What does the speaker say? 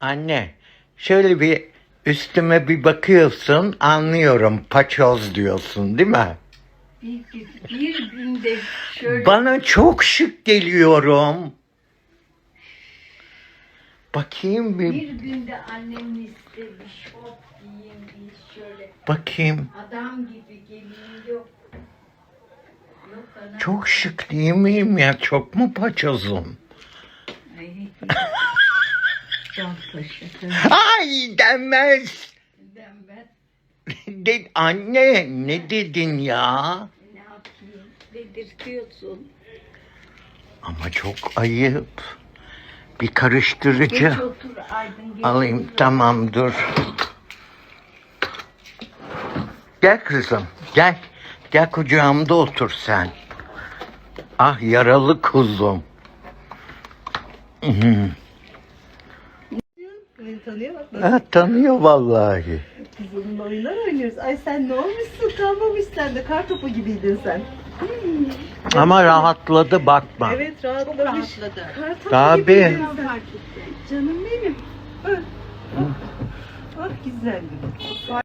Anne, şöyle bir üstüme bir bakıyorsun, anlıyorum. Paçoz diyorsun, değil mi? Bir, bir, bir günde şöyle Bana çok şık geliyorum. Bakayım bir, bir günde annem istemiş şop giyeyim bir şöyle bakayım. adam gibi geleyim yok. Yok anam. Çok şık değil miyim ya? Çok mu paçozum? Ay. Ben, ben De, anne ne dedin ya? ne yapayım? Dedirtiyorsun. Ama çok ayıp. Bir karıştırıcı. Geç otur Aydın. geç Alayım otur. tamam dur. Gel kızım gel. Gel kucağımda otur sen. Ah yaralı kuzum. Beni tanıyor bak. Ha, tanıyor vallahi. Biz onunla oyunlar oynuyoruz. Ay sen ne olmuşsun? Kalmamış sen de. Kar topu gibiydin sen. Ama rahatladı bakma. Evet rahatlamış. rahatladı. Kar topu Tabii. gibiydin Ben sen. fark ettim. Canım benim. Ah, ah güzellik.